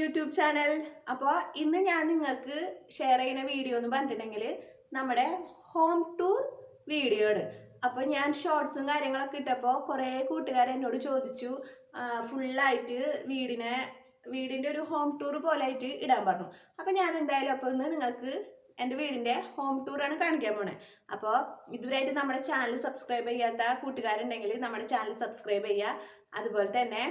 YouTube channel. അപ്പോൾ ഇന്ന് ഞാൻ നിങ്ങൾക്ക് ഷെയർ ചെയ്യുന്ന വീഡിയോ എന്ന് പറഞ്ഞിട്ടുണ്ടെങ്കിൽ നമ്മുടെ ഹോം ടൂർ വീഡിയോ ആണ്. അപ്പോൾ ഞാൻ ഷോർട്സും കാര്യങ്ങളൊക്കെ ഇട്ടപ്പോൾ കുറേ കൂട്ടുകാർ എന്നോട് ചോദിച്ചു ഫുള്ളായിട്ട് വീടിനെ വീടിന്റെ ഒരു ഹോം ടൂർ പോലെ ആയിട്ട് ഇടാൻ പറഞ്ഞു. അപ്പോൾ ഞാൻ എന്തായാലും അപ്പോൾ ഇന്ന് നിങ്ങൾക്ക് എന്റെ വീടിന്റെ ഹോം ടൂറാണ് കാണിക്കാൻ പോണേ. അപ്പോൾ ഇതുവരെയായിട്ട് നമ്മുടെ ചാനൽ സബ്സ്ക്രൈബ് ചെയ്യാത്ത കൂട്ടുകാരുണ്ടെങ്കിൽ നമ്മുടെ ചാനൽ സബ്സ്ക്രൈബ് ചെയ്യുക. അതുപോലെ തന്നെ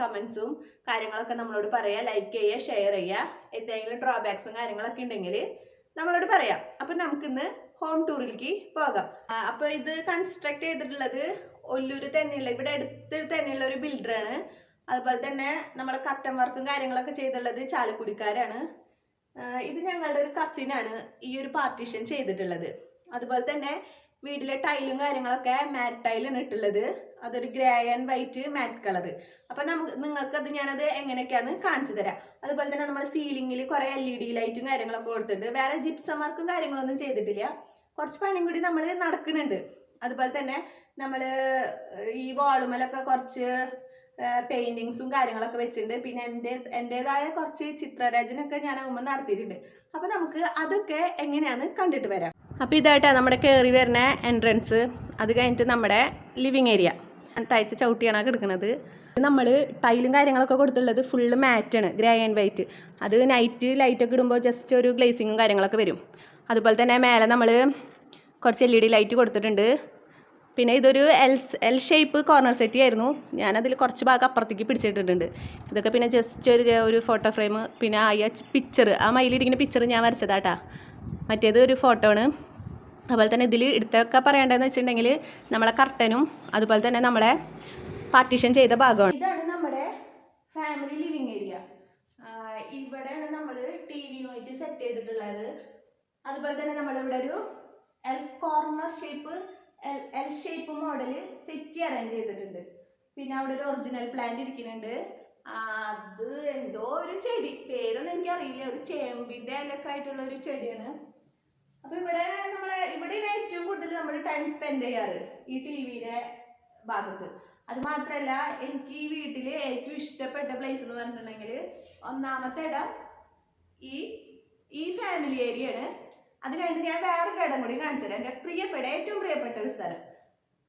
കമൻസും കാര്യങ്ങളൊക്കെ നമ്മളോട് പറയുക ലൈക്ക് ചെയ്യുക ഷെയർ ചെയ്യുക എന്തെങ്കിലും ഡ്രോബാക്സും കാര്യങ്ങളൊക്കെ ഉണ്ടെങ്കിൽ നമ്മളോട് പറയാം. അപ്പം നമുക്കിന്ന് ഹോം ടൂറിലേക്ക് പോകാം. അപ്പോൾ ഇത് കൺസ്ട്രക്ട് ചെയ്തിട്ടുള്ളത് ഒല്ലൂർ തന്നെയുള്ള ഇവിടെ അടുത്ത് തന്നെയുള്ള ഒരു ബിൽഡറാണ് അതുപോലെ തന്നെ നമ്മുടെ കട്ടൻ വർക്കും കാര്യങ്ങളൊക്കെ ചെയ്തിട്ടുള്ളത് ചാലക്കുടിക്കാരാണ്. ഇത് ഞങ്ങളുടെ ഒരു കസിനാണ് ഈ ഒരു പാർട്ടീഷൻ ചെയ്തിട്ടുള്ളത്. അതുപോലെ തന്നെ വീട്ടിലെ ടൈലും കാര്യങ്ങളൊക്കെ മാറ്റ് ടൈലാണ് ഇട്ടുള്ളത്. അതൊരു grey and white matte colour അപ്പം നമുക്ക് നിങ്ങൾക്കത് ഞാനത് എങ്ങനെയൊക്കെയാന്ന് കാണിച്ചു തരാം. അതുപോലെ തന്നെ നമ്മുടെ സീലിംഗിൽ കുറേ എൽ ഇ ഡി ലൈറ്റും കാര്യങ്ങളൊക്കെ കൊടുത്തിട്ടുണ്ട്. വേറെ ജിപ്സം വർക്കും കാര്യങ്ങളൊന്നും ചെയ്തിട്ടില്ല. കുറച്ച് പണിയും കൂടി നമ്മൾ നടക്കുന്നുണ്ട്. അതുപോലെ തന്നെ നമ്മൾ ഈ വാളുമലൊക്കെ കുറച്ച് പെയിന്റിങ്സും കാര്യങ്ങളൊക്കെ വെച്ചിട്ടുണ്ട്. പിന്നെ എന്റെ എന്റെതായ കുറച്ച് ചിത്രരചനയൊക്കെ ഞാൻ മുമ്പ് നടത്തിയിട്ടുണ്ട്. അപ്പോൾ നമുക്ക് അതൊക്കെ എങ്ങനെയാന്ന് കണ്ടിട്ട് വരാം. അപ്പോൾ ഇതായിട്ടാണ് നമ്മുടെ കയറി വരുന്ന എൻട്രൻസ് അത് കഴിഞ്ഞിട്ട് നമ്മുടെ ലിവിങ് ഏരിയ തയ്ച്ച ചവിട്ടിയാണ് കിടക്കുന്നത് നമ്മൾ ടൈലും കാര്യങ്ങളൊക്കെ കൊടുത്തുള്ളത് ഫുള്ള് മാറ്റാണ് ഗ്രേ ആൻഡ് വൈറ്റ് അത് നൈറ്റ് ലൈറ്റൊക്കെ ഇടുമ്പോൾ ജസ്റ്റ് ഒരു ഗ്ലേസിങ്ങും കാര്യങ്ങളൊക്കെ വരും. അതുപോലെ തന്നെ മേലെ നമ്മൾ കുറച്ച് എൽ ഇ ഡി ലൈറ്റ് കൊടുത്തിട്ടുണ്ട്. പിന്നെ ഇതൊരു L L shape corner settee ആയിരുന്നു. ഞാനതിൽ കുറച്ച് ഭാഗം അപ്പുറത്തേക്ക് പിടിച്ചിട്ടിട്ടുണ്ട്. ഇതൊക്കെ പിന്നെ ജസ്റ്റ് ഒരു ഒരു ഫോട്ടോ ഫ്രെയിം പിന്നെ ആ പിക്ചർ ആ മയിലിരിക്കുന്ന പിക്ചർ ഞാൻ വരച്ചതാട്ടാ. മറ്റേത് ഒരു ഫോട്ടോ ആണ്. അതുപോലെ തന്നെ ഇതിൽ എടുത്തൊക്കെ പറയേണ്ടതെന്ന് വെച്ചിട്ടുണ്ടെങ്കിൽ നമ്മളെ കർട്ടനും അതുപോലെ തന്നെ നമ്മളെ പാർട്ടീഷൻ ചെയ്ത ഭാഗമാണ്. ഇതാണ് നമ്മുടെ ഫാമിലി ലിവിങ് ഏരിയ ഇവിടെയാണ് നമ്മൾ ടി വി യൂണിറ്റ് സെറ്റ് ചെയ്തിട്ടുള്ളത്. അതുപോലെ തന്നെ നമ്മളിവിടെ ഒരു L corner shape L L shape model set arrange ചെയ്തിട്ടുണ്ട്. പിന്നെ അവിടെ ഒരു ഒറിജിനൽ പ്ലാന്റ് ഇരിക്കുന്നുണ്ട്. അത് എന്തോ ഒരു ചെടി. പേരൊന്നും എനിക്കറിയില്ല. ഒരു ചേമ്പിന്റെ ഇലക്കായിട്ടുള്ള ഒരു ചെടിയാണ്. അപ്പൊ ഇവിടെ നമ്മളെ ഇവിടെയാണ് ഏറ്റവും കൂടുതൽ നമ്മൾ ടൈം സ്പെൻഡ് ചെയ്യാറ് ഈ ടി വിയുടെ ഭാഗത്ത്. അത് മാത്രല്ല എനിക്ക് ഈ വീട്ടിൽ ഏറ്റവും ഇഷ്ടപ്പെട്ട പ്ലേസ് എന്ന് പറഞ്ഞിട്ടുണ്ടെങ്കിൽ ഒന്നാമത്തെ ഇടം ഈ ഈ ഫാമിലി ഏരിയ ആണ് അത് കഴിഞ്ഞ് ഞാൻ വേറൊരു ഇടം കൂടി കാണിച്ചു തരാം എന്റെ പ്രിയപ്പെട്ട ഏറ്റവും പ്രിയപ്പെട്ട ഒരു സ്ഥലം.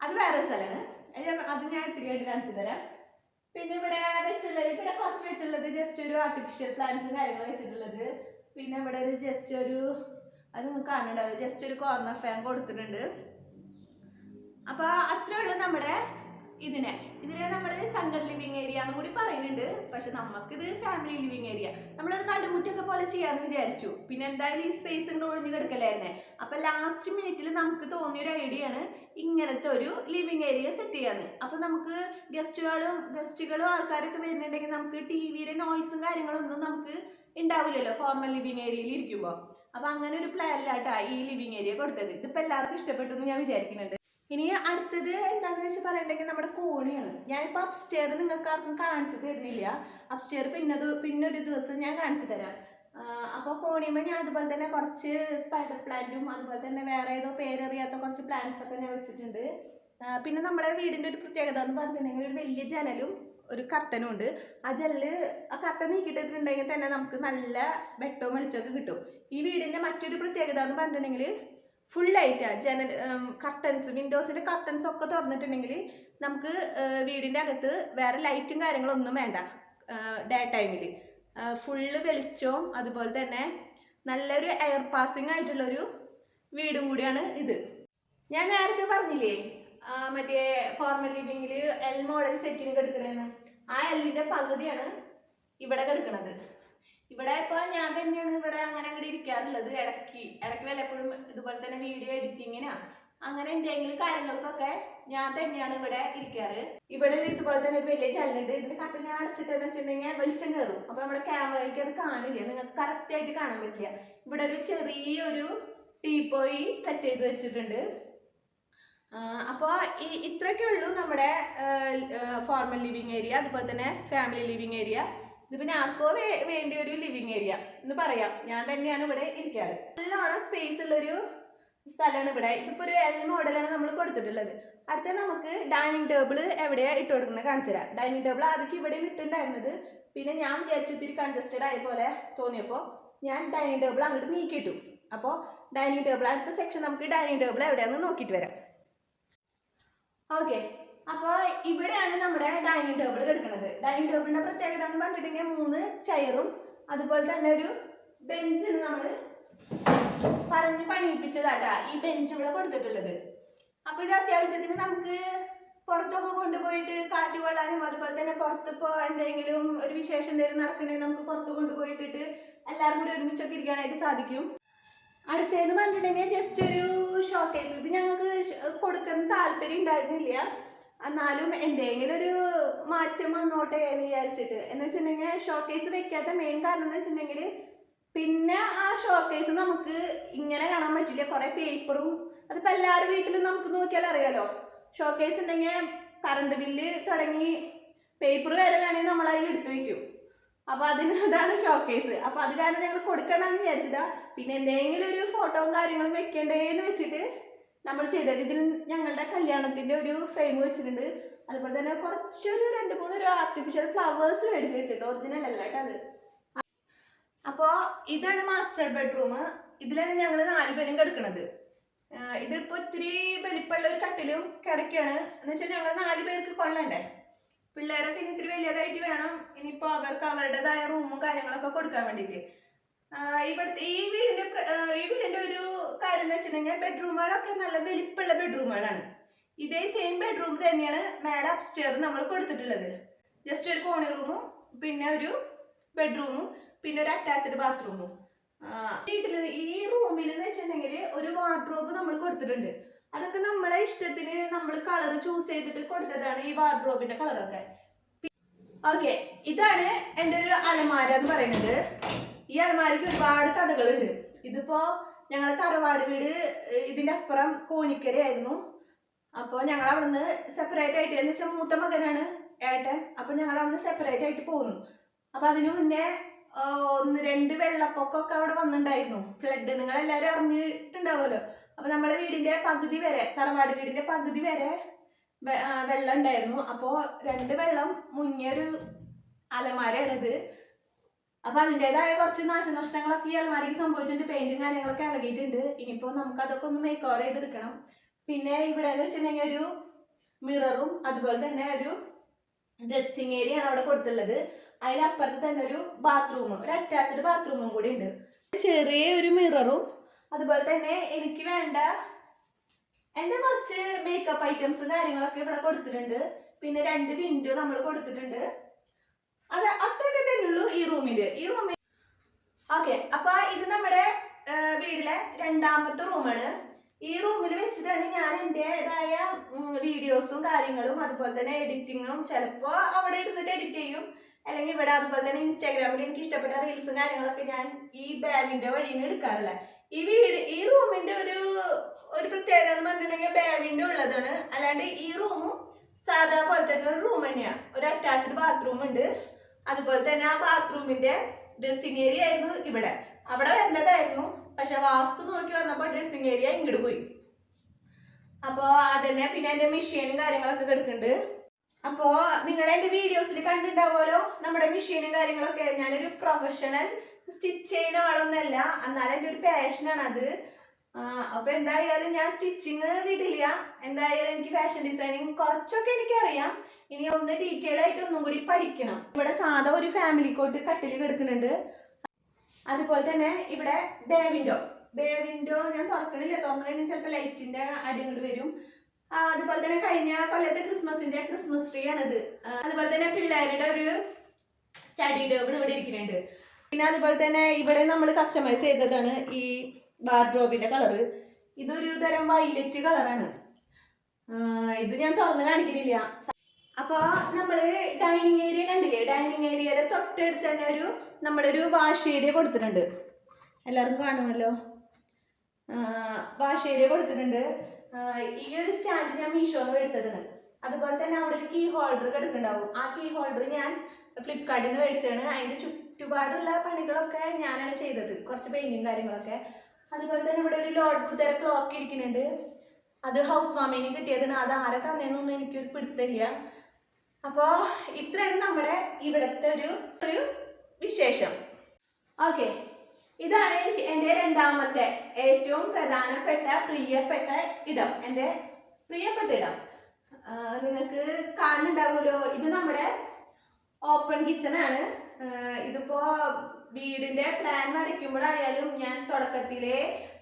അത് വേറൊരു സ്ഥലമാണ്. അത് ഞാൻ- അത് ഞാൻ ഇത്തിരി ആയിട്ട് കാണിച്ചു തരാം പിന്നെ ഇവിടെ വെച്ചുള്ളത് ഇവിടെ കുറച്ച് വെച്ചുള്ളത് ജസ്റ്റ് ഒരു ആർട്ടിഫിഷ്യൽ പ്ലാന്റ്സും കാര്യങ്ങളും വെച്ചിട്ടുള്ളത്. പിന്നെ ഇവിടെ ഒരു ജസ്റ്റ് ഒരു അത് നിങ്ങൾക്ക് കാണുന്നുണ്ടാവില്ല ജസ്റ്റ് ഒരു കോർണർ ഫാൻ കൊടുത്തിട്ടുണ്ട്. അപ്പൊ അത്രേ ഉള്ളൂ നമ്മുടെ ഇതിനെ. ഇതിനെ നമ്മൾ സങ്കട ലിവിങ് ഏരിയ എന്ന് കൂടി പറയുന്നുണ്ട്. പക്ഷെ നമുക്കിത് ഫാമിലി ലിവിങ് ഏരിയ നമ്മളൊരു നടുമുറ്റൊക്കെ പോലെ ചെയ്യാന്ന് വിചാരിച്ചു. പിന്നെ എന്തായാലും ഈ സ്പേസ് ഇങ്ങോട്ട് ഒഴിഞ്ഞു കിടക്കലായിരുന്നേ അപ്പൊ ലാസ്റ്റ് മിനിറ്റിൽ നമുക്ക് തോന്നിയൊരു ഐഡിയ ആണ് ഇങ്ങനത്തെ ഒരു ലിവിങ് ഏരിയ സെറ്റ് ചെയ്യാന്ന്. അപ്പൊ നമുക്ക് ഗസ്റ്റുകളും ഗസ്റ്റുകളും ആൾക്കാരൊക്കെ വരുന്നുണ്ടെങ്കിൽ നമുക്ക് ടി വിയിലെ നോയ്സും കാര്യങ്ങളൊന്നും നമുക്ക് ഉണ്ടാവില്ലല്ലോ ഫോർമൽ ലിവിങ് ഏരിയയിൽ ഇരിക്കുമ്പോൾ അപ്പൊ അങ്ങനെ ഒരു പ്ലാനിലാട്ടാ ഈ ലിവിങ് ഏരിയ കൊടുത്തത്. ഇതിപ്പോ എല്ലാവർക്കും ഇഷ്ടപ്പെട്ടു എന്ന് ഞാൻ വിചാരിക്കുന്നുണ്ട്. ഇനി അടുത്തത് എന്താണെന്ന് വെച്ച് പറയണ്ടെങ്കിൽ നമ്മുടെ കോണിയാണ്. ഞാനിപ്പോൾ അപ്സ്റ്റെയർ നിങ്ങൾക്ക് ആർക്കും കാണിച്ചു തരുന്നില്ല. അപ്സ്റ്റെയർ പിന്നെ ഒരു ദിവസം ഞാൻ കാണിച്ചു തരാം. അപ്പോൾ കോണിയുമ്പോൾ ഞാൻ അതുപോലെ തന്നെ കുറച്ച് സ്പൈഡർ പ്ലാന്റും അതുപോലെ തന്നെ വേറെ ഏതോ പേരറിയാത്ത കുറച്ച് പ്ലാന്റ്സ് ഒക്കെ ഞാൻ വെച്ചിട്ടുണ്ട്. പിന്നെ നമ്മുടെ വീടിന്റെ ഒരു പ്രത്യേകത എന്ന് പറഞ്ഞിട്ടുണ്ടെങ്കിൽ ഒരു വലിയ ജനലും ഒരു കർട്ടനും ഉണ്ട്. ആ ജനൽ ആ കർട്ടൻ നീക്കിയിട്ടിട്ടുണ്ടെങ്കിൽ തന്നെ നമുക്ക് നല്ല വെട്ടവും വെളിച്ചമൊക്കെ കിട്ടും. ഈ വീടിന്റെ മറ്റൊരു പ്രത്യേകത എന്ന് പറഞ്ഞിട്ടുണ്ടെങ്കിൽ ഫുൾ ലൈറ്റാണ് ജനൽ കർട്ടൻസ് വിൻഡോസിന്റെ കർട്ടൻസ് ഒക്കെ തുറന്നിട്ടുണ്ടെങ്കിൽ നമുക്ക് വീടിന്റെ അകത്ത് വേറെ ലൈറ്റും കാര്യങ്ങളൊന്നും വേണ്ട ഡേ ടൈമിൽ ഫുള്ള് വെളിച്ചവും അതുപോലെ തന്നെ നല്ലൊരു എയർ പാസിങ് ആയിട്ടുള്ളൊരു വീടും കൂടിയാണ് ഇത്. ഞാൻ നേരത്തെ പറഞ്ഞില്ലേ മറ്റേ ഫോർമൽ ലിവിങ്ങിൽ എൽ മോഡൽ സെറ്റിന് കിടക്കണേന്ന്? ആ എല്ലിന്റെ പകുതിയാണ് ഇവിടെ കിടക്കുന്നത് ഇവിടെ ഇപ്പൊ ഞാൻ തന്നെയാണ് ഇവിടെ അങ്ങനെ അങ്ങോട്ട് ഇരിക്കാറുള്ളത്. ഇടയ്ക്ക് ഇടയ്ക്ക് വല്ലപ്പോഴും ഇതുപോലെ തന്നെ വീഡിയോ എഡിറ്റിങ്ങിനാ അങ്ങനെ എന്തെങ്കിലും കാര്യങ്ങൾക്കൊക്കെ ഞാൻ തന്നെയാണ് ഇവിടെ ഇരിക്കാറ്. ഇവിടെ ഒരു ഇതുപോലെ തന്നെ ഒരു വലിയ ചല്ലുണ്ട്. ഇതിന്റെ കട്ട ഞാൻ അടച്ചിട്ടെന്ന് വെച്ചിട്ടുണ്ടെങ്കിൽ വെളിച്ചം കയറും അപ്പൊ നമ്മുടെ ക്യാമറയിലേക്ക് അത് കാണില്ല. നിങ്ങൾക്ക് കറക്റ്റ് ആയിട്ട് കാണാൻ പറ്റില്ല. ഇവിടെ ഒരു ചെറിയൊരു ടീപ്പോയി സെറ്റ് ചെയ്ത് വെച്ചിട്ടുണ്ട്. അപ്പോൾ ഈ ഇത്രയൊക്കെ ഉള്ളൂ നമ്മുടെ ഫോർമൽ ലിവിങ് ഏരിയ അതുപോലെ തന്നെ ഫാമിലി ലിവിങ് ഏരിയ ഇത് പിന്നെ ആർക്കോ വേണ്ടിയ ഒരു ലിവിങ് ഏരിയ എന്ന് പറയാം. ഞാൻ തന്നെയാണ് ഇവിടെ ഇരിക്കാറ്. നല്ലോണം സ്പേസ് ഉള്ളൊരു സ്ഥലമാണ് ഇവിടെ. ഇതിപ്പോൾ ഒരു എൽ മോഡലാണ് നമ്മൾ കൊടുത്തിട്ടുള്ളത്. അടുത്ത നമുക്ക് ഡൈനിങ് ടേബിൾ എവിടെയാണ് ഇട്ട് കൊടുക്കുന്നത് കാണിച്ചു തരാം. ഡൈനിങ് ടേബിൾ ആദ്യം ഇവിടെ ഇട്ടുണ്ടായിരുന്നത് പിന്നെ ഞാൻ വിചാരിച്ചു ഇത്തിരി കൺജസ്റ്റഡ് ആയ പോലെ തോന്നിയപ്പോൾ ഞാൻ ഡൈനിങ് ടേബിൾ അങ്ങോട്ട് നീക്കിയിട്ടു. അപ്പോൾ ഡൈനിങ് ടേബിൾ അടുത്ത സെക്ഷൻ നമുക്ക് ഡൈനിങ് ടേബിൾ എവിടെയാണെന്ന് നോക്കിയിട്ട് വരാം. ഓക്കെ അപ്പൊ ഇവിടെയാണ് നമ്മുടെ ഡൈനിങ് ടേബിൾ കിടക്കുന്നത്. ഡൈനിങ് ടേബിളിന്റെ പ്രത്യേകത എന്ന് പറഞ്ഞിട്ടുണ്ടെങ്കിൽ മൂന്ന് ചെയറും അതുപോലെ തന്നെ ഒരു ബെഞ്ച് നമ്മൾ പറഞ്ഞ് പണിയിപ്പിച്ചതാട്ടാ ഈ ബെഞ്ച് ഇവിടെ കൊടുത്തിട്ടുള്ളത്. അപ്പൊ ഇത് അത്യാവശ്യത്തിന് നമുക്ക് പുറത്തൊക്കെ കൊണ്ടുപോയിട്ട് കാറ്റ് കൊള്ളാനും അതുപോലെ തന്നെ പുറത്തിപ്പോ എന്തെങ്കിലും ഒരു വിശേഷം എന്തെങ്കിലും നടക്കണേ നമുക്ക് പുറത്ത് കൊണ്ടുപോയിട്ടിട്ട് എല്ലാവരും കൂടി ഒരുമിച്ചൊക്കെ ഇരിക്കാനായിട്ട് സാധിക്കും. അടുത്തേന്ന് പറഞ്ഞിട്ടുണ്ടെങ്കിൽ ജസ്റ്റ് ഒരു ഷോക്കേസ് ഇത് ഞങ്ങൾക്ക് കൊടുക്കണം താല്പര്യം ഉണ്ടായിരുന്നില്ല. എന്നാലും എന്തെങ്കിലും ഒരു മാറ്റം വന്നോട്ടെ എന്ന് വിചാരിച്ചിട്ട്. എന്ന് വെച്ചിട്ടുണ്ടെങ്കിൽ ഷോക്കേസ് വെക്കാത്ത മെയിൻ കാരണം എന്ന് വെച്ചിട്ടുണ്ടെങ്കിൽ പിന്നെ ആ ഷോക്കേസ് നമുക്ക് ഇങ്ങനെ കാണാൻ പറ്റില്ല. കുറെ പേപ്പറും അതിപ്പോ എല്ലാവരുടെ വീട്ടിലും നമുക്ക് നോക്കിയാൽ അറിയാലോ. ഷോക്കേസ് ഉണ്ടെങ്കിൽ കറണ്ട് ബില്ല് തുടങ്ങി പേപ്പർ വരെ വേണമെങ്കിൽ നമ്മൾ എടുത്തു വെക്കും. അപ്പൊ അതിന് അതാണ് ഷോക്കേസ് അപ്പൊ അത് കാരണം ഞങ്ങൾ കൊടുക്കണമെന്ന് വിചാരിച്ചതാ. പിന്നെ എന്തെങ്കിലും ഒരു ഫോട്ടോയും കാര്യങ്ങളും വെക്കണ്ടേന്ന് വെച്ചിട്ട് നമ്മൾ ചെയ്തത്. ഇതിൽ ഞങ്ങളുടെ കല്യാണത്തിന്റെ ഒരു ഫ്രെയിം വെച്ചിട്ടുണ്ട്. അതുപോലെ തന്നെ കുറച്ചൊരു രണ്ട് മൂന്ന് ഒരു ആർട്ടിഫിഷ്യൽ ഫ്ലവേഴ്സ് മേടിച്ച് വെച്ചിട്ടുണ്ട്. ഒറിജിനൽ അല്ല കേട്ടോ അത്. അപ്പോ ഇതാണ് മാസ്റ്റർ ബെഡ്റൂം ഇതിലാണ് ഞങ്ങൾ നാലുപേരും കിടക്കുന്നത് ഇതിപ്പോ ഒത്തിരി വലിപ്പമുള്ള ഒരു കട്ടിലും കിടക്കാണ് എന്ന് വെച്ചാൽ ഞങ്ങൾ നാല് പേർക്ക് കൊള്ളണ്ടേ? പിള്ളേരൊക്കെ ഇനി ഇത്തിരി വലിയതായിട്ട് വേണം. ഇനിയിപ്പോ അവർക്ക് അവരുടേതായ റൂമും കാര്യങ്ങളൊക്കെ കൊടുക്കാൻ വേണ്ടിയിട്ട്. ഇവിടുത്തെ ഈ വീടിന്റെ ഈ വീടിന്റെ ഒരു കാര്യം എന്ന് വെച്ചിട്ടുണ്ടെങ്കിൽ ബെഡ്റൂമുകളൊക്കെ നല്ല വലിപ്പമുള്ള ബെഡ്റൂമുകളാണ് ഇതേ സെയിം ബെഡ്റൂം തന്നെയാണ് മേലെ അപ്സ്റ്റെയർ നമ്മൾ കൊടുത്തിട്ടുള്ളത്. ജസ്റ്റ് ഒരു കോണി റൂമും പിന്നെ ഒരു ബെഡ്റൂമും പിന്നെ ഒരു അറ്റാച്ച്ഡ് ബാത്റൂമും വീട്ടിൽ ഈ റൂമിൽ എന്ന് വെച്ചിട്ടുണ്ടെങ്കിൽ ഒരു വാർഡ്രോബ് നമ്മൾ കൊടുത്തിട്ടുണ്ട്. അതൊക്കെ നമ്മളെ ഇഷ്ടത്തിന് നമ്മൾ കളർ ചൂസ് ചെയ്തിട്ട് കൊടുത്തതാണ് ഈ വാർഡ്രോബിന്റെ കളറൊക്കെ ഓക്കെ ഇതാണ് എന്റെ ഒരു അലമാര എന്ന് പറയുന്നത്. ഈ അലമാരയ്ക്ക് ഒരുപാട് കഥകളുണ്ട്. ഇതിപ്പോ ഞങ്ങളെ തറവാട് വീട് ഇതിന്റെ അപ്പുറം കോനിക്കരയായിരുന്നു. അപ്പോൾ ഞങ്ങൾ അവിടുന്ന് സെപ്പറേറ്റ് ആയിട്ട് എന്ന് വെച്ചാൽ മൂത്ത മകനാണ് ഏട്ടൻ. അപ്പോൾ ഞങ്ങൾ അവിടുന്ന് സെപ്പറേറ്റ് ആയിട്ട് പോകുന്നു. അപ്പോൾ അതിനു മുന്നേ ഒന്ന് രണ്ട് വെള്ളപ്പൊക്കമൊക്കെ അവിടെ വന്നിട്ടുണ്ടായിരുന്നു ഫ്ലഡ് നിങ്ങൾ എല്ലാവരും അറിഞ്ഞിട്ടുണ്ടാവുമല്ലോ. അപ്പൊ നമ്മളെ വീടിന്റെ പകുതി വരെ തറവാട് വീടിന്റെ പകുതി വരെ വെള്ളം ഉണ്ടായിരുന്നു. അപ്പോ രണ്ട് വെള്ളം മുങ്ങിയൊരു അലമാരയാണിത് അപ്പൊ അതിന്റെതായ കുറച്ച് നാശനഷ്ടങ്ങളൊക്കെ ഈ അലമാരിക്ക് സംഭവിച്ചിട്ടുണ്ട്. പെയിന്റും കാര്യങ്ങളൊക്കെ ഇളകിയിട്ടുണ്ട്. ഇനിയിപ്പോ നമുക്ക് അതൊക്കെ ഒന്ന് മേക്ക് ഓവർ ചെയ്തെടുക്കണം. പിന്നെ ഇവിടെ എന്ന് വെച്ചിട്ടുണ്ടെങ്കിൽ ഒരു മിററും അതുപോലെ തന്നെ ഒരു ഡ്രസ്സിങ് ഏരിയ ആണ് അവിടെ കൊടുത്തുള്ളത് അതിനപ്പുറത്ത് തന്നെ ഒരു ബാത്റൂമും ഒരു അറ്റാച്ച്ഡ് ബാത്റൂമും കൂടി ഉണ്ട്. ചെറിയ ഒരു മിററും അതുപോലെ തന്നെ എനിക്ക് വേണ്ട എന്റെ കുറച്ച് മേക്കപ്പ് ഐറ്റംസും കാര്യങ്ങളൊക്കെ ഇവിടെ കൊടുത്തിട്ടുണ്ട്. പിന്നെ രണ്ട് വിൻഡോ നമ്മൾ കൊടുത്തിട്ടുണ്ട്. അത് അത്രയൊക്കെ തന്നെ ഉള്ളൂ ഈ റൂമിൽ. ഈ റൂമിൽ ഓക്കെ അപ്പൊ ഇത് നമ്മുടെ വീടിലെ രണ്ടാമത്തെ റൂമാണ് ഈ റൂമിൽ വെച്ചിട്ടാണ് ഞാൻ എന്റെതായ വീഡിയോസും കാര്യങ്ങളും അതുപോലെ തന്നെ എഡിറ്റിങ്ങും ചിലപ്പോൾ അവിടെ ഇരുന്നിട്ട് എഡിറ്റ് ചെയ്യും. അല്ലെങ്കിൽ ഇവിടെ അതുപോലെ തന്നെ ഇൻസ്റ്റാഗ്രാമിൽ എനിക്ക് ഇഷ്ടപ്പെട്ട റീൽസും കാര്യങ്ങളൊക്കെ ഞാൻ ഈ ബാബിന്റെ വഴിയാണ് എടുക്കാറുള്ളത് ഈ വീട് ഈ റൂമിന്റെ ഒരു ഒരു പ്രത്യേകത എന്ന് പറഞ്ഞിട്ടുണ്ടെങ്കിൽ ബാവിന്റെ ഉള്ളതാണ്. അല്ലാണ്ട് ഈ റൂമും സാധാ പോലെ തന്നെ ഒരു റൂം തന്നെയാണ് ഒരു അറ്റാച്ച്ഡ് ബാത്റൂം ഉണ്ട്. അതുപോലെ തന്നെ ആ ബാത്റൂമിന്റെ ഡ്രസ്സിങ് ഏരിയ ആയിരുന്നു ഇവിടെ. അവിടെ വരേണ്ടതായിരുന്നു. പക്ഷെ വാസ്തു നോക്കി വന്നപ്പോൾ ഡ്രസ്സിങ് ഏരിയ ഇങ്ങോട്ട് പോയി. അപ്പോൾ അതന്നെ പിന്നെ എന്റെ മെഷീനും കാര്യങ്ങളൊക്കെ കിടക്കുന്നുണ്ട്. അപ്പോൾ നിങ്ങളുടെ എന്റെ വീഡിയോസിൽ കണ്ടിട്ടുണ്ടാവുമല്ലോ? നമ്മുടെ മെഷീനും കാര്യങ്ങളൊക്കെ. ഞാനൊരു പ്രൊഫഷണൽ സ്റ്റിച്ച് ചെയ്യുന്ന ആളൊന്നല്ല എന്നാലും എന്റെ ഒരു പാഷനാണ് അത്. അപ്പൊ എന്തായാലും ഞാൻ സ്റ്റിച്ചിങ് വിടില്ല. എന്തായാലും എനിക്ക് ഫാഷൻ ഡിസൈനിങ് കുറച്ചൊക്കെ എനിക്കറിയാം. ഇനി ഒന്ന് ഡീറ്റെയിൽ ആയിട്ട് ഒന്നും കൂടി പഠിക്കണം. ഇവിടെ സാധാ ഒരു ഫാമിലി കോട്ട് കട്ടിൽ കിടക്കുന്നുണ്ട്. അതുപോലെ തന്നെ ഇവിടെ ബേ വിൻഡോ ബേ വിൻഡോ ഞാൻ തുറക്കണില്ല. തുറന്നു കഴിഞ്ഞാൽ ചിലപ്പോൾ ലൈറ്റിന്റെ അടി വരും. അതുപോലെ തന്നെ കഴിഞ്ഞ കൊല്ലത്തെ ക്രിസ്മസിന്റെ ക്രിസ്മസ് ട്രീ ആണിത്. അതുപോലെ തന്നെ പിള്ളേരുടെ ഒരു സ്റ്റഡി ടേബിൾ ഇവിടെ ഇരിക്കുന്നുണ്ട്. പിന്നെ അതുപോലെ തന്നെ ഇവിടെ നമ്മൾ കസ്റ്റമൈസ് ചെയ്തതാണ് ഈ വാർഡ്രോബിന്റെ കളറ് ഇതൊരു തരം വൈലറ്റ് കളറാണ് ഇത് ഞാൻ തുറന്ന് കാണിക്കുന്നില്ല. അപ്പോൾ നമ്മൾ ഡൈനിങ് ഏരിയ കണ്ടില്ലേ? ഡൈനിങ് ഏരിയയുടെ തൊട്ടടുത്ത് തന്നെ ഒരു നമ്മളൊരു വാഷ് ഏരിയ കൊടുത്തിട്ടുണ്ട്. എല്ലാവർക്കും കാണുമല്ലോ? വാഷ് ഏരിയ കൊടുത്തിട്ടുണ്ട്. ഈ ഒരു സ്റ്റാൻഡ് ഞാൻ മീഷോന്ന് മേടിച്ചതാണ്. അതുപോലെ തന്നെ അവിടെ ഒരു കീ ഹോൾഡർ കിടക്കുന്നുണ്ടാവും ആ കീ ഹോൾഡർ ഞാൻ ഫ്ലിപ്കാർട്ടിൽ നിന്ന് മേടിച്ചതാണ്. അതിന്റെ ചുറ്റുപാടുള്ള പണികളൊക്കെ ഞാനാണ് ചെയ്തത്. കുറച്ച് പെയിന്റിങ് കാര്യങ്ങളൊക്കെ. അതുപോലെ തന്നെ ഇവിടെ ഒരു ലോഡ് കുതിര ക്ലോക്ക് ഇരിക്കുന്നുണ്ട്. അത് ഹൗസ് വാമിന് കിട്ടിയതിന് അത് ആരെ തന്നെയെന്നൊന്നും എനിക്കൊരു പിടുത്തില്ല അപ്പോൾ ഇത്രയാണ് നമ്മുടെ ഇവിടുത്തെ ഒരു ഒരു വിശേഷം. ഓക്കെ ഇതാണ് എന്റെ രണ്ടാമത്തെ ഏറ്റവും പ്രധാനപ്പെട്ട പ്രിയപ്പെട്ട ഇടം. എന്റെ പ്രിയപ്പെട്ട ഇടം. നിങ്ങൾക്ക് കാണുന്നുണ്ടാവുമല്ലോ. ഇത് നമ്മുടെ ഓപ്പൺ കിച്ചൺ ആണ്. ഇതിപ്പോ വീടിന്റെ പ്ലാൻ വരയ്ക്കുമ്പോഴായാലും ഞാൻ തുടക്കത്തിലെ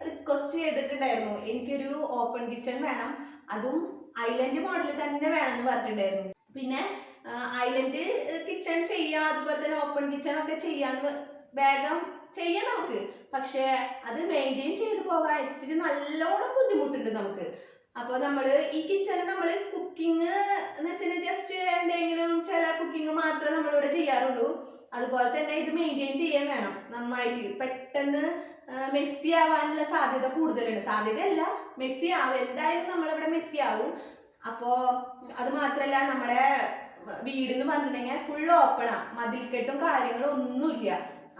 റിക്വസ്റ്റ് ചെയ്തിട്ടുണ്ടായിരുന്നു. എനിക്കൊരു ഓപ്പൺ കിച്ചൺ വേണം. അതും ഐലൻഡ് മോഡൽ തന്നെ വേണമെന്ന് പറഞ്ഞിട്ടുണ്ടായിരുന്നു. പിന്നെ ഐലൻഡ് കിച്ചൺ ചെയ്യാം അതുപോലെ തന്നെ ഓപ്പൺ കിച്ചൺ ഒക്കെ ചെയ്യാന്ന് വേഗം ചെയ്യാം നമുക്ക്. പക്ഷെ അത് മെയിന്റെയിൻ ചെയ്തു പോകാൻ ഇത്തിരി നല്ലോണം ബുദ്ധിമുട്ടുണ്ട് നമുക്ക്. അപ്പോൾ നമ്മൾ ഈ കിച്ചണിൽ നമ്മൾ കുക്കിംഗ് എന്ന് വെച്ചാൽ ജസ്റ്റ് എന്തെങ്കിലും ചില കുക്കിംഗ് മാത്രമേ നമ്മളിവിടെ ചെയ്യാറുള്ളൂ. അതുപോലെ തന്നെ ഇത് മെയിന്റെയിൻ ചെയ്യാൻ വേണം നന്നായിട്ട്. പെട്ടെന്ന് മെസ്സി ആവാനുള്ള സാധ്യത കൂടുതലുണ്ട്. സാധ്യതയല്ല മെസ്സി ആവും. എന്തായാലും നമ്മളിവിടെ മെസ്സി ആവും. അപ്പോൾ അത് മാത്രമല്ല നമ്മുടെ വീടെന്ന് പറഞ്ഞിട്ടുണ്ടെങ്കിൽ ഫുൾ ഓപ്പണാ മതിൽക്കെട്ടും കാര്യങ്ങളും ഒന്നുമില്ല.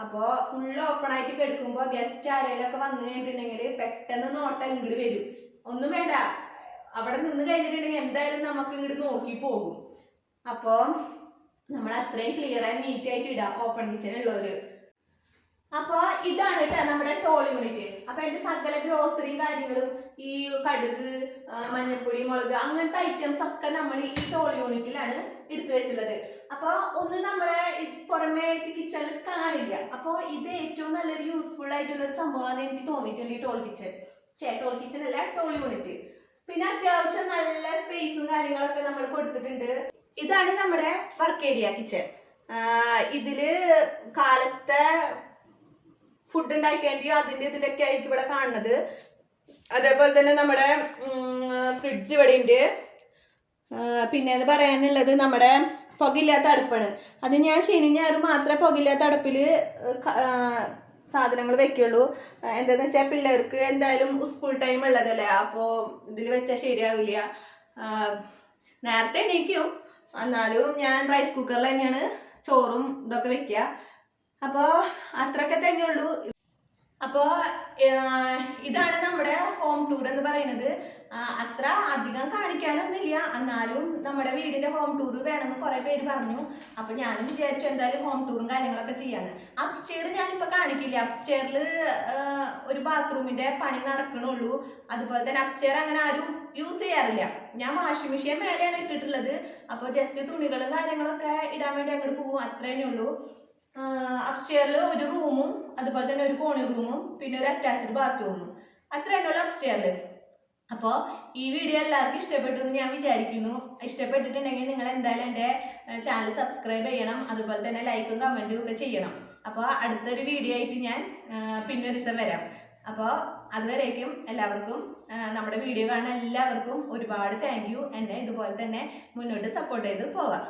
അപ്പോൾ ഫുൾ ഓപ്പൺ ആയിട്ട് കിടക്കുമ്പോൾ ഗസ്റ്റ് ആരെങ്കിലും ഒക്കെ വന്നു കഴിഞ്ഞിട്ടുണ്ടെങ്കിൽ പെട്ടെന്ന് നോട്ടം ഇങ്ങോട്ട് വരും. ഒന്നും വേണ്ട. അവിടെ നിന്ന് കഴിഞ്ഞിട്ടുണ്ടെങ്കിൽ എന്തായാലും നമുക്ക് ഇങ്ങോട്ട് നോക്കി പോകും. അപ്പോൾ നമ്മൾ അത്രയും ക്ലിയർ ആയി നീറ്റ് ആയിട്ട് ഇടാം ഓപ്പൺ കിച്ചൺ ഉള്ളവര് അപ്പൊ ഇതാണ് കേട്ടോ നമ്മുടെ ടോൾ യൂണിറ്റ് അപ്പൊ എന്റെ സകല ഗ്രോസറിയും കാര്യങ്ങളും ഈ കടുക് മഞ്ഞൾപ്പൊടി മുളക് അങ്ങനത്തെ ഐറ്റംസ് ഒക്കെ നമ്മൾ ഈ ടോൾ യൂണിറ്റിലാണ് എടുത്തു വെച്ചുള്ളത്. അപ്പോൾ ഒന്ന് നമ്മളെ പുറമേ കിച്ചണിൽ കാണില്ല. അപ്പോൾ ഇത് ഏറ്റവും നല്ലൊരു യൂസ്ഫുൾ ആയിട്ടുള്ള ഒരു സംഭവമാണ് എനിക്ക് തോന്നിയിട്ടുണ്ട് ഈ ടോൾ കിച്ചൺ ചേ ടോൾ കിച്ചൺ അല്ല ടോൾ യൂണിറ്റ് പിന്നെ അത്യാവശ്യം നല്ല സ്പേസും കാര്യങ്ങളൊക്കെ നമ്മൾ കൊടുത്തിട്ടുണ്ട്. ഇതാണ് നമ്മുടെ വർക്ക് ഏരിയ കിച്ചൺ ഇതിൽ കാലത്തെ ഫുഡ് ഉണ്ടാക്കേണ്ടിയോ അതിന്റെ ഇതിന്റെയൊക്കെ ആയിരിക്കും ഇവിടെ കാണുന്നത്. അതേപോലെ തന്നെ നമ്മുടെ ഫ്രിഡ്ജ് ഇവിടെ ഉണ്ട് പിന്നെ എന്ന് പറയാനുള്ളത് നമ്മുടെ പുകയില്ലാത്ത അടുപ്പാണ്. അത് ഞാൻ ശനി ഞായർ മാത്രമേ പുകയില്ലാത്ത അടുപ്പിൽ സാധനങ്ങൾ വെക്കുള്ളൂ. എന്താണെന്ന് വെച്ചാൽ പിള്ളേർക്ക് എന്തായാലും സ്കൂൾ ടൈം ഉള്ളതല്ലേ? അപ്പോൾ ഇതിൽ വെച്ചാൽ ശരിയാവില്ല. നേരത്തെ എണീക്കും. എന്നാലും ഞാൻ റൈസ് കുക്കറിൽ തന്നെയാണ് ചോറും ഇതൊക്കെ വെക്കുക. അപ്പോൾ അത്രയൊക്കെ തന്നെയുള്ളൂ. അപ്പോൾ ഇതാണ് നമ്മുടെ ഹോം ടൂർ എന്ന് പറയുന്നത്. അത്ര അധികം കാണിക്കാനൊന്നുമില്ല. എന്നാലും നമ്മുടെ വീടിന്റെ ഹോം ടൂർ വേണമെന്ന് കുറെ പേര് പറഞ്ഞു. അപ്പൊ ഞാനും വിചാരിച്ചു എന്തായാലും ഹോം ടൂറും കാര്യങ്ങളൊക്കെ ചെയ്യാന്ന്. അപ്സ്റ്റെയർ ഞാനിപ്പോ കാണിക്കില്ല. അപ്സ്റ്റെയറിൽ ഒരു ബാത്റൂമിന്റെ പണി നടക്കണുള്ളൂ. അതുപോലെ തന്നെ അപ്സ്റ്റെയർ അങ്ങനെ ആരും യൂസ് ചെയ്യാറില്ല. ഞാൻ വാഷിംഗ് മെഷീൻ മേലെയാണ് ഇട്ടിട്ടുള്ളത്. അപ്പോൾ ജസ്റ്റ് തുണികളും കാര്യങ്ങളൊക്കെ ഇടാൻ വേണ്ടി അങ്ങോട്ട് പോകും. അത്രേ ഉള്ളൂ. അപ്സ്റ്റെയറിൽ ഒരു റൂമും അതുപോലെ തന്നെ ഒരു കോണി റൂമും പിന്നെ ഒരു അറ്റാച്ച്ഡ് ബാത്റൂമും അത്ര ഉള്ളൂ അപ്സ്റ്റെയറിൽ അപ്പോൾ ഈ വീഡിയോ എല്ലാവർക്കും ഇഷ്ടപ്പെട്ടു എന്ന് ഞാൻ വിചാരിക്കുന്നു. ഇഷ്ടപ്പെട്ടിട്ടുണ്ടെങ്കിൽ നിങ്ങൾ എന്തായാലും എന്റെ ചാനൽ സബ്സ്ക്രൈബ് ചെയ്യണം. അതുപോലെ തന്നെ ലൈക്കും കമന്റും ഒക്കെ ചെയ്യണം. അപ്പോൾ അടുത്തൊരു വീഡിയോ ആയിട്ട് ഞാൻ പിന്നെ ഒരു ദിവസം വരാം. അപ്പോൾ അതുവരേക്കും എല്ലാവർക്കും നമ്മുടെ വീഡിയോ കാണുന്ന എല്ലാവർക്കും ഒരുപാട് താങ്ക് യു എന്നെ ഇതുപോലെ തന്നെ മുന്നോട്ട് സപ്പോർട്ട് ചെയ്ത് പോവാം.